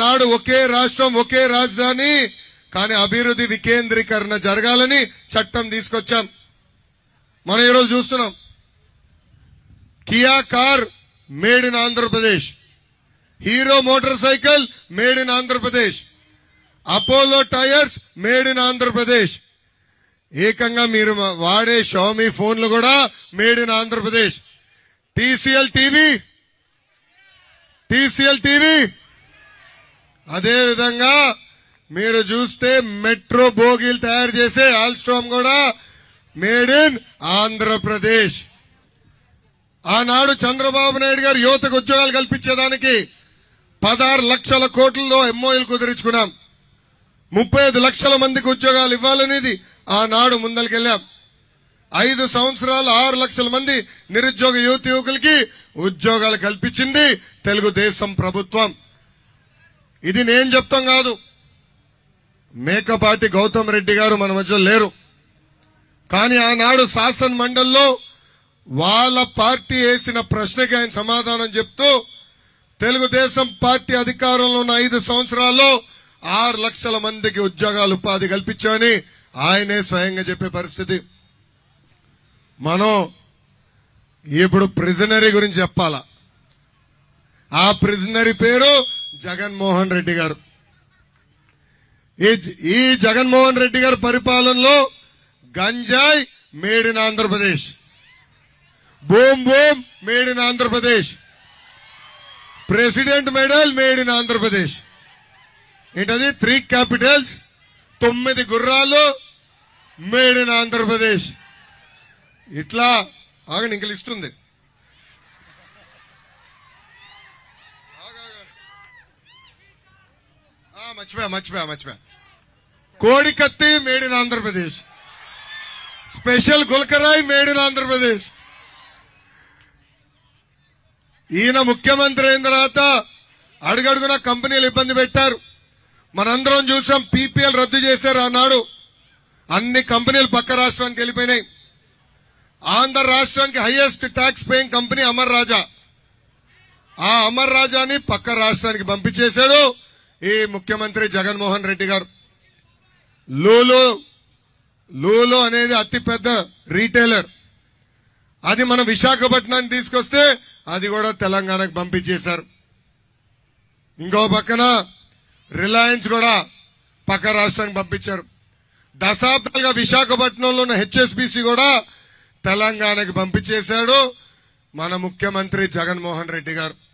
ఆనాడు ఒకే రాష్ట్రం ఒకే రాజధాని కానీ అభివృద్ధి వికేంద్రీకరణ జరగాలని చట్టం తీసుకొచ్చాం. మనం ఈరోజు చూస్తున్నాం. Kia car made in Andhra Pradesh. Hero motorcycle made in Andhra Pradesh. Apollo tyres made in Andhra Pradesh. ఏకంగా మీరు వాడే షామీ ఫోన్లు కూడా made in Andhra Pradesh. TCL TV TCL TV అదే విధంగా మీరు చూస్తే మెట్రో బోగీలు తయారు చేసే ఆల్స్ట్రామ్ కూడా మేడ్ ఇన్ ఆంధ్రప్రదేశ్. ఆనాడు చంద్రబాబు నాయుడు గారు యువతకు ఉద్యోగాలు కల్పించేదానికి పదహారు లక్షల కోట్లలో ఎంఓఎల్ కుదిరించుకున్నాం. ముప్పై ఐదు లక్షల మందికి ఉద్యోగాలు ఇవ్వాలనేది ఆనాడు ముందరికెళ్ళాం ఐదు సంవత్సరాలు ఆరు లక్షల మంది నిరుద్యోగ యువత యువకులకి ఉద్యోగాలు కల్పించింది తెలుగుదేశం ప్రభుత్వం. ఇది నేను చెప్తాం కాదు. మేకపాటి గౌతమ్ రెడ్డి గారు మన మధ్యలో లేరు. కానీ ఆనాడు శాసన మండలిలో వాళ్ళ పార్టీ వేసిన ప్రశ్నకి ఆయన సమాధానం చెప్తూ తెలుగుదేశం పార్టీ అధికారంలో ఉన్న ఐదు సంవత్సరాల్లో ఆరు లక్షల మందికి ఉద్యోగాలు ఉపాధి కల్పించామని ఆయనే స్వయంగా చెప్పే పరిస్థితి. మనం ఇప్పుడు ప్రిజనరీ గురించి చెప్పాలా? ఆ ప్రిజనరీ పేరు జగన్మోహన్ రెడ్డి గారు. ఈ ఈ జగన్మోహన్ రెడ్డి గారి పరిపాలనలో గంజాయి made in Andhra Pradesh. Boom boom made in Andhra Pradesh. President medal made in Andhra Pradesh. ఏంటది? త్రీ క్యాపిటల్స్ తొమ్మిది గుర్రాలు మేడ్ ఇన్ ఆంధ్రప్రదేశ్. ఇట్లా ఆగండి ఇంక లిస్ట్ ఉంది ఆ, మర్చిపోయా మర్చిపోయా మర్చిపోయా. కోడికత్తి మేడ్ ఇన్ ఆంధ్రప్రదేశ్. స్పెషల్ గుల్కరాయ్ మేడ్ ఇన్ ఆంధ్రప్రదేశ్. ఈయన ముఖ్యమంత్రి అయిన తర్వాత అడుగడుగున కంపెనీలు ఇబ్బంది పెట్టారు. మనందరం చూసాం పీపీఎల్ రద్దు చేశారు ఆనాడు. అన్ని కంపెనీలు పక్క రాష్ట్రానికి వెళ్ళిపోయినాయి. ఆంధ్ర రాష్ట్రానికి highest tax paying company Amar Raja. ఆ అమర్ రాజాని పక్క రాష్ట్రానికి పంపించేశాడు. ఈ ముఖ్యమంత్రి జగన్మోహన్ రెడ్డి గారు. లూలు లూలు అనేది అతిపెద్ద రీటైలర్. అది మన విశాఖపట్నాన్ని తీసుకొస్తే అది కూడా తెలంగాణకు పంపించేశారు. ఇంకో పక్కన రిలయన్స్ కూడా పక్క రాష్ట్రానికి పంపించారు. దశాబ్దాలుగా విశాఖపట్నంలో ఉన్న హెచ్ఎస్బిసి కూడా తెలంగాణకి పంపించేశాడు మన ముఖ్యమంత్రి జగన్మోహన్ రెడ్డి గారు.